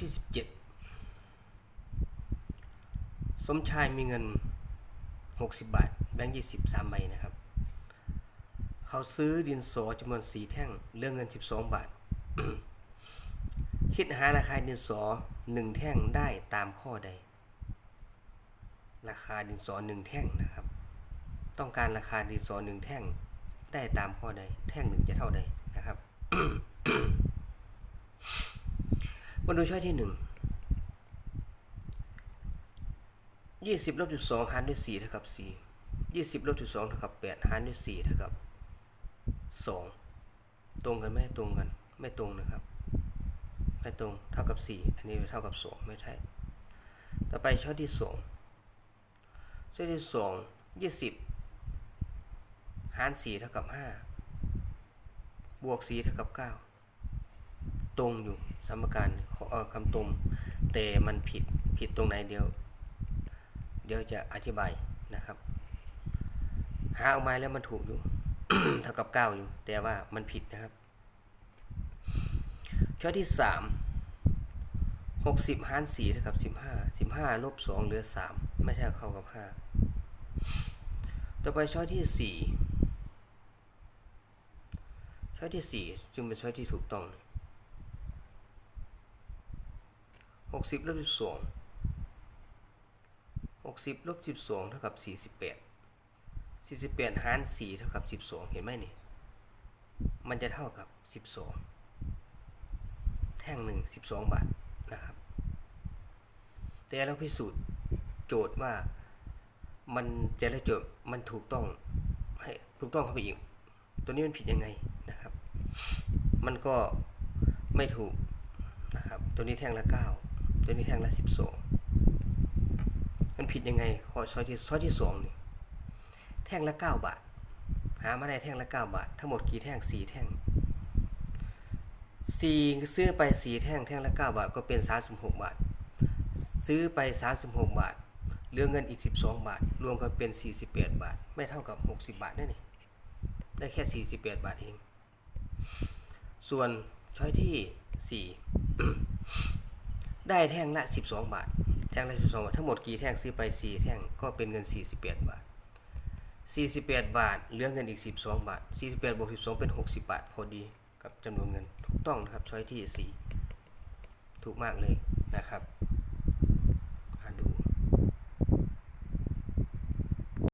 ที่สิบเจ็ดสมชายมีเงินหกสิบบาท แบงค์ยี่สิบสามใบนะครับ เขาซื้อดินสอจำนวนสี่แท่งเรื่องเงินสิบสองบาท คิดหาราคาดินสอหนึ่งแท่งได้ตามข้อใด ราคาดินสอหนึ่งแท่งนะครับ ต้องการราคาดินสอหนึ่งแท่งได้ตามข้อใด แท่งหนึ่งจะเท่าใดนะครับ มาดูช่อยที่หนึ่งยี่สิบลบจุดสองหารด้วยสี่เท่ากับสี่ยี่สิบลบจุดสองเท่ากับแปดหารด้วยสี่เท่ากับสองตรงกันไหมตรงกัน ไม่ตรงนะครับ ไม่ตรงเท่ากับสี่อันนี้เท่ากับสองไม่ใช่ต่อไปช่อยที่สองช่อยที่สองยี่สิบหารสี่เท่ากับห้าบวกสี่เท่ากับเก้าตรงอยู่สมการ ออ่อคำตรงแต่มันผิดผิดตรงไหนเดียว เดี๋ยวจะอธิบายนะครับ หาออกมาแล้วมันถูกอยู่เท่ากับเก้าอยู่ แต่ว่ามันผิดนะครับช่อยที่สามหกสิบหารสี่เท่ากับสิบห้าสิบห้าลบสองเหลือสามไม่ใช่เข้ากับห้าต่อไปช่อยที่สี่ช่อยที่สี่จึงเป็นช่อยที่ถูกต้อง หกสิบลบสิบสองหกสิบลบสิบสองเท่ากับสี่สิบแปดสี่สิบแปดหารสี่เท่ากับสิบสองเห็นไหมนี่ มันจะเท่ากับสิบสองแท่งหนึ่งสิบสองบาทนะครับ แต่เราพิสูจน์โจทย์ว่ามันจะได้โจทย์มันถูกต้องให้ถูกต้องเข้าไปอีก ตัวนี้มันผิดยังไงนะครับ มันก็ไม่ถูกนะครับ ตัวนี้แท่งละเก้า ตัวนี้แท่งละสิบสองมันผิดยังไงขอช้อยที่ช้อยที่สองนี่แท่งละเก้าบาท หามาได้แท่งละเก้าบาท ทั้งหมดกี่แท่งสี่แท่งสี่ซื้อไปสี่แท่งแท่งละเก้าบาทก็เป็นสามสิบหกบาท ซื้อไปสามสิบหกบาทเหลือเงินอีกสิบสองบาท รวมกันเป็นสี่สิบแปดบาท ไม่เท่ากับหกสิบบาทนั่นเองได้แค่สี่สิบแปดบาทเอง ส่วนช้อยที่สี่ ได้แท่งละสิบสองบาท แท่งละสิบสองบาท ทั้งหมดกี่แท่งซื้อไปสี่แท่งก็เป็นเงินสี่สิบแปดบาทสี่สิบแปดบาทเหลือเงินอีกสิบสองบาทสี่สิบแปดบวกสิบสองเป็นหกสิบบาท พอดีกับจำนวนเงินถูกต้องนะครับช้อยที่สี่ถูกมากเลยนะครับ